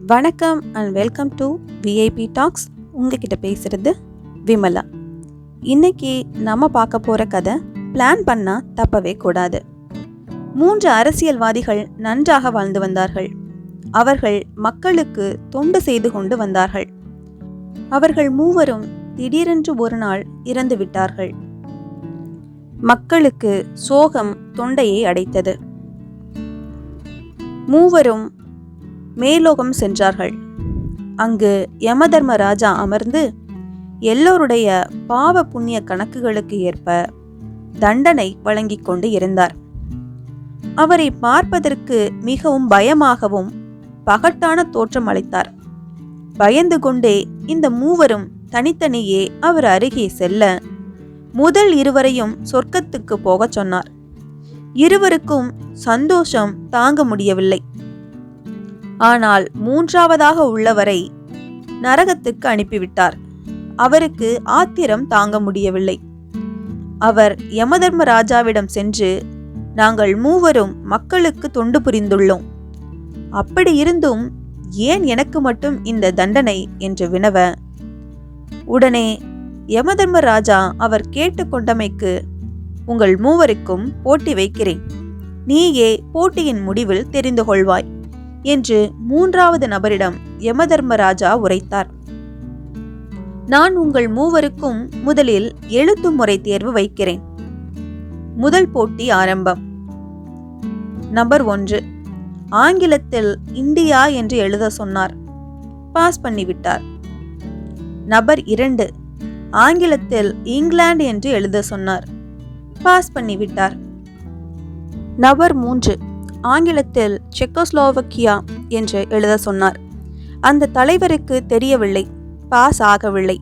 வணக்கம் and welcome to VIP talks உங்ககிட்ட பேசுகிறது விமலா. இன்னைக்கு நம்ம பார்க்க போகிற கதை பிளான் பண்ணால் தப்பவே கூடாது. மூன்று அரசியல்வாதிகள் நன்றாக வாழ்ந்து வந்தார்கள். அவர்கள் மக்களுக்கு தொண்டு செய்து கொண்டு வந்தார்கள். அவர்கள் மூவரும் திடீரென்று ஒரு நாள் இறந்து விட்டார்கள். மக்களுக்கு சோகம் தொண்டையை அடைத்தது. மூவரும் மேலோகம் சென்றார்கள். அங்கு யமதர்ம ராஜா அமர்ந்து எல்லோருடைய பாவ புண்ணிய கணக்குகளுக்கு ஏற்ப தண்டனை வழங்கிக் கொண்டு இருந்தார். அவரை பார்ப்பதற்கு மிகவும் பயமாகவும் பகட்டான தோற்றம் அளித்தார். பயந்து கொண்டே இந்த மூவரும் தனித்தனியே அவர் அருகே செல்ல முதல் இருவரையும் சொர்க்கத்துக்கு போகச் சொன்னார். இருவருக்கும் சந்தோஷம் தாங்க முடியவில்லை. ஆனால் மூன்றாவதாக உள்ளவரை நரகத்துக்கு அனுப்பிவிட்டார். அவருக்கு ஆத்திரம் தாங்க முடியவில்லை. அவர் யமதர்ம ராஜாவிடம் சென்று நாங்கள் மூவரும் மக்களுக்கு தொண்டு புரிந்துள்ளோம். அப்படி இருந்தும் ஏன் எனக்கு மட்டும் இந்த தண்டனை? என்று வினவ உடனே யமதர்ம ராஜா அவர் கேட்டுக்கொண்டமைக்கு உங்கள் மூவருக்கும் போட்டி வைக்கிறேன். நீயே போட்டியின் முடிவில் தெரிந்து கொள்வாய். என்று மூன்றாவது நபரிடம் யமதர்மராஜா உரைத்தார். நான் உங்கள் மூவருக்கும் முதலில் எழுத்து முறை தேர்வு வைக்கிறேன். முதல் போட்டி ஆரம்பம். நம்பர் ஒன்று. ஆங்கிலத்தில் இந்தியா என்று எழுத சொன்னார். பாஸ் பண்ணிவிட்டார். நபர் இரண்டு. ஆங்கிலத்தில் இங்கிலாந்து என்று எழுத சொன்னார். பாஸ் பண்ணிவிட்டார். நபர் மூன்று. ஆங்கிலத்தில் செக்கோஸ்லோவக்கியா என்று எழுத சொன்னார். அந்த தலைவருக்கு தெரியவில்லை பாஸ் ஆகவில்லை.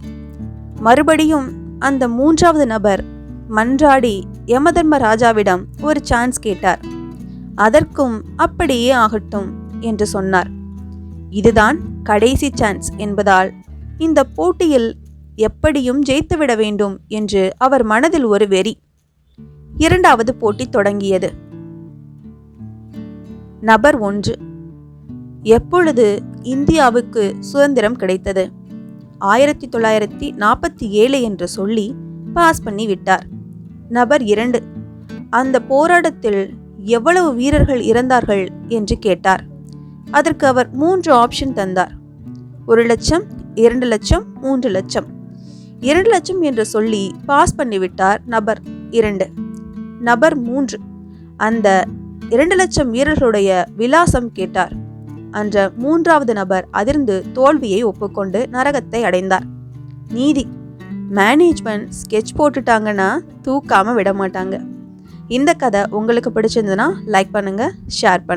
மறுபடியும் அந்த மூன்றாவது நபர் மன்றாடி யமதர்ம ராஜாவிடம் ஒரு சான்ஸ் கேட்டார். அதற்கும் அப்படியே ஆகட்டும் என்று சொன்னார். இதுதான் கடைசி சான்ஸ் என்பதால் இந்த போட்டியில் எப்படியும் ஜெயித்துவிட வேண்டும் என்று அவர் மனதில் ஒரு வெறி. இரண்டாவது போட்டி தொடங்கியது. நபர் ஒன்று. எப்பொழுது இந்தியாவுக்கு சுதந்திரம் கிடைத்தது? ஆயிரத்தி தொள்ளாயிரத்தி நாற்பத்தி ஏழு என்று சொல்லி பாஸ் பண்ணி விட்டார். நபர் இரண்டு. அந்த போராட்டத்தில் எவ்வளவு வீரர்கள் இறந்தார்கள் என்று கேட்டார். அதற்கு அவர் மூன்று ஆப்ஷன் தந்தார். ஒரு லட்சம் இரண்டு லட்சம் மூன்று லட்சம். இரண்டு லட்சம் என்று சொல்லி பாஸ் பண்ணிவிட்டார் நபர் இரண்டு. நபர் மூன்று. அந்த இரண்டு லட்சம் வீரர்களுடைய விலாசம் கேட்டார். அன்ற மூன்றாவது நபர் அதிர்ந்து தோல்வியை ஒப்புக்கொண்டு நரகத்தை அடைந்தார். நீதி. மேனேஜ்மெண்ட் ஸ்கெட்ச் போட்டுட்டாங்கன்னா தூக்காம விட மாட்டாங்க. இந்த கதை உங்களுக்கு பிடிச்சிருந்ததுன்னா லைக் பண்ணுங்க ஷேர் பண்ணுங்க.